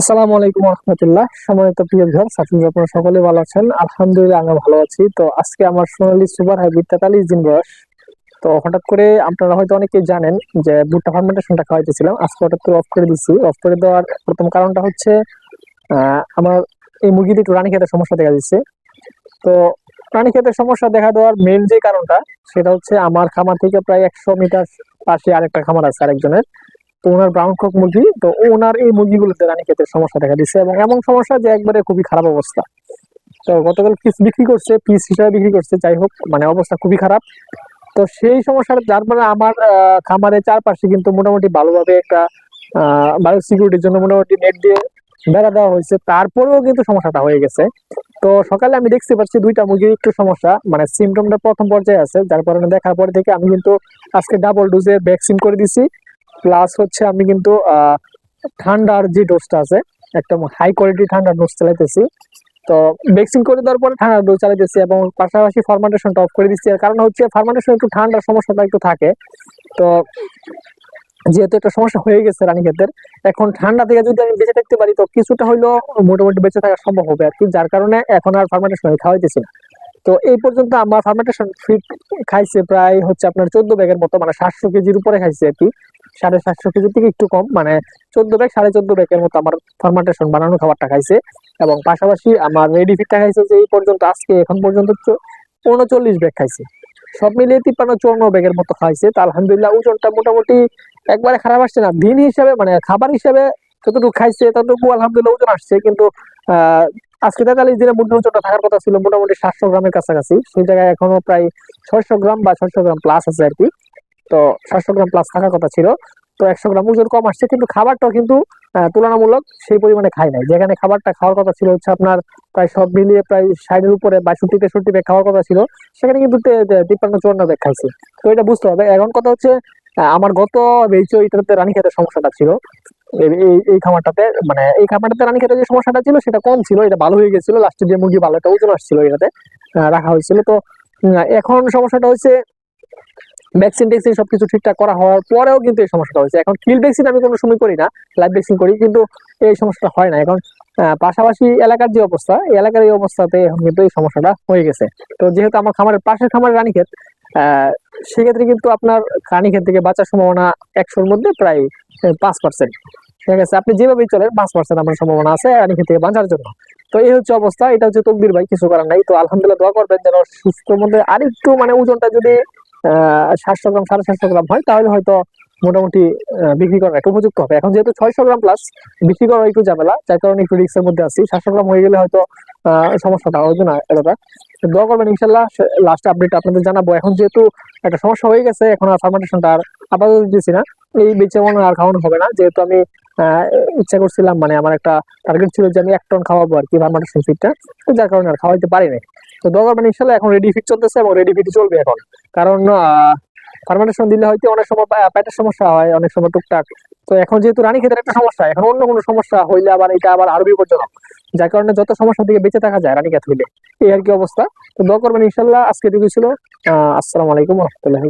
আসসালামু আলাইকুম রহমতুল্লাহ সম্মানিত প্রিয় ভিউয়ার সাথী আপনারা সকলে ভালো আছেন। আলহামদুলিল্লাহ আমি ভালো আছি। তো আজকে আমার সোনালী সুপার হাইব্রিড তেতাল্লিশ দিন বয়স। তো হঠাৎ করে আপনারা হয়তো অনেকেই জানেন যে ভুট্টা ফার্মেন্টেশনটা খাওয়াইতেছিলাম। আজকে হঠাৎ করে অফ করে দিচ্ছি অফ করে দেওয়ার প্রথম কারণটা হচ্ছে আমার এই মুরগিতে একটু রানী খেতে সমস্যা দেখা দিচ্ছে। তো রানী খেতে সমস্যা দেখা দেওয়ার মেন যে কারণটা, সেটা হচ্ছে আমার খামার থেকে প্রায় একশো মিটার পাশে আরেকটা খামার আছে আরেকজনের। তো ওনার ব্রাউন কক মুরগি, তো ওনার এই মুরগিগুলোতে রানী সমস্যা দেখা দিচ্ছে এবং এমন সমস্যা যে একবারে খুবই খারাপ অবস্থা। তো গতকাল পিস বিক্রি করছে, পিস হিসাবে বিক্রি করছে, যাই হোক মানে অবস্থা খুবই খারাপ। তো সেই সমস্যাটা যার ফলে আমার খামারের চারপাশে কিন্তু মোটামুটি ভালোভাবে একটা বায়ো সিকিউরিটির জন্য মোটামুটি নেট দিয়ে বেড়া দেওয়া হয়েছে। তারপরেও কিন্তু সমস্যাটা হয়ে গেছে। তো সকালে আমি দেখতে পাচ্ছি দুইটা মুরগির একটু সমস্যা মানে সিমটমটা প্রথম পর্যায়ে আছে, যার কারণে দেখার পরে থেকে আমি কিন্তু আজকে ডাবল ডোজে ভ্যাকসিন করে দিছি। প্লাস হচ্ছে আমি কিন্তু ঠান্ডার যে ডোজটা আছে, একদম হাই কোয়ালিটি ঠান্ডার ডোজ চালাইতেছি। তো ভ্যাকসিন করে দেওয়ার পরে ঠান্ডার ডোজ চালাইতেছি এবং পাশাপাশি ফার্মেন্টেশনটা অফ করে দিচ্ছি। কারণ হচ্ছে ফার্মেন্টেশন একটু ঠান্ডার সমস্যাটা একটু থাকে। তো যেহেতু একটা সমস্যা হয়ে গেছে রানী ক্ষেতের এখন ঠান্ডা থেকে যদি আমি বেঁচে থাকতে পারি, তো কিছুটা হইলেও মোটামুটি বেঁচে থাকা সম্ভব হবে আর কি যার কারণে এখন আর ফার্মেন্টেশন খাওয়াইতেছি না। তো এই পর্যন্ত আমার ফার্মেন্টেশন ফিট খাইছে প্রায় হচ্ছে আপনার চোদ্দ ব্যাগের মতো মানে সাতশো কেজির উপরে খাইছে আর কি সাড়ে সাতশো কেজি থেকে একটু কম মানে চোদ্দ ব্যাগ, সাড়ে চোদ্দ ব্যাগের মতো আমার ফার্মেন্টেশন বানানো খাবারটা খাইছে। এবং পাশাপাশি আমার রেডি ফিটটা খাইছে যে এই পর্যন্ত, আজকে এখন পর্যন্ত উনচল্লিশ ব্যাগ খাইছে। সব মিলিয়ে তিপ্পান্ন চুয়ান্ন ব্যাগের মতো খাইছে। তো আলহামদুলিল্লাহ ওজনটা মোটামুটি একবারে খারাপ আসছে না। দিন হিসাবে মানে খাবার হিসাবে যতটুকু খাইছে, ততটুকু আলহামদুলিল্লাহ ওজন আসছে। কিন্তু আজকে তেতাল্লিশ দিনের মধ্যে ওজনটা থাকার কথা ছিল মোটামুটি সাতশো গ্রামের কাছাকাছি। সেই জায়গায় এখনও প্রায় ছয়শো গ্রাম বা ছয়শো গ্রাম প্লাস আছে আর কি। তো সাতশো গ্রাম প্লাস থাকার কথা ছিল। তো একশো গ্রাম ওজন কম আসছে, কিন্তু খাবারটাও কিন্তু তুলনামূলক সেই পরিমাণে খাই নাই। যেখানে খাবারটা খাওয়ার কথা ছিল হচ্ছে আপনার প্রায় সব মিলিয়ে প্রায় ষাটের উপরে বাষট্টি তেষট্টি ব্যাগ খাওয়ার কথা ছিল, সেখানে কিন্তু তিপ্পান্ন, চুয়ান্ন ব্যাগ খাইছে। তো এটা বুঝতে হবে। এখন কথা হচ্ছে আমার গত বেচো এটাতে রানী খেতে সমস্যাটা ছিল। এই খামারটাতে মানে এই খামারটাতে রানী খেতে যে সমস্যাটা ছিল, সেটা কম ছিল। এটা ভালো হয়ে গেছিল। লাস্টে যে মুরগি ভালো একটা ওজন আসছিল এটাতে রাখা হয়েছিল। তো এখন সমস্যাটা হচ্ছে ভ্যাকসিন ট্যাকসিন সবকিছু ঠিকঠাক করা হওয়ার পরেও কিন্তু এই সমস্যাটা হয়েছে। এখন কিল ভ্যাকসিন আমি কোনো সময় করি না লাইভ ভ্যাকসিন করি, কিন্তু এই সমস্যাটা হয় না। এখন পাশাপাশি এলাকার যে অবস্থা, এই এলাকার এই অবস্থাতে এখন কিন্তু এই সমস্যাটা হয়ে গেছে। তো যেহেতু আমার খামারের পাশের খামারের রানীক্ষেত সেক্ষেত্রে কিন্তু আপনার রানীক্ষেত থেকে বাঁচার সম্ভাবনা একশোর মধ্যে প্রায় পাঁচ পার্সেন্ট ঠিক আছে? আপনি যেভাবেই চলেন, পাঁচ পার্সেন্ট আমার সম্ভাবনা আছে রানীক্ষেত থেকে বাঁচার জন্য। তো এই হচ্ছে অবস্থা, এটা হচ্ছে তকদির ভাই, কিছু করার নাই। তো আলহামদুলিল্লাহ দোয়া করবেন যেন সুস্থ মধ্যে আরেকটু মানে ওজনটা যদি সাতশো গ্রাম, সাড়ে সাতশো গ্রাম হয়, তাহলে হয়তো মোটামুটি বিক্রি করার একটা উপযুক্ত হবে। এখন যেহেতু ছয়শো গ্রাম প্লাস বিক্রি করা একটু ঝামেলা, যার কারণে একটু রিক্সের মধ্যে আছি। সাতশো গ্রাম হয়ে গেলে হয়তো সমস্যাটা হবে না এতটা। দোয়া করবেন, ইনশাল্লাহ লাস্ট আপডেট আপনাদের জানাব। এখন যেহেতু একটা সমস্যা হয়ে গেছে, এখন আর ফার্মেন্টেশনটা আর আপাতত দিচ্ছি না। এই বেচে মনে আর খাওয়ানো হবে না। যেহেতু আমি ইচ্ছা করছিলাম মানে আমার একটা টার্গেট ছিল যে আমি এক টন খাওয়াবো আর কি ফার্মেন্টেশন ফিটটা। যার কারণে আর খাওয়াইতে পারি নাই। তো দোয়া করবেন ইনশাল্লাহ এখন রেডি ফিট চলতেছে এবং রেডি ফিট চলবে এখন। কারণ ফার্মেন্টেশন দিলে হয়তো অনেক সময় পেটের সমস্যা হয়, অনেক সময় টুকটাক। তো এখন যেহেতু রানী ক্ষেতের একটা সমস্যা, এখন অন্য কোনো সমস্যা হইলে আবার এটা আবার আরও বিপজ্জনক। যার কারণে যত সমস্যা থেকে বেঁচে থাকা যায় রানী ক্ষেত হইলে। এই আর কি অবস্থা। তো দোয়া করবেন ইনশাল্লাহ আজকে এটুকু ছিল। আসসালামু আলাইকুম রহমতুল্লাহ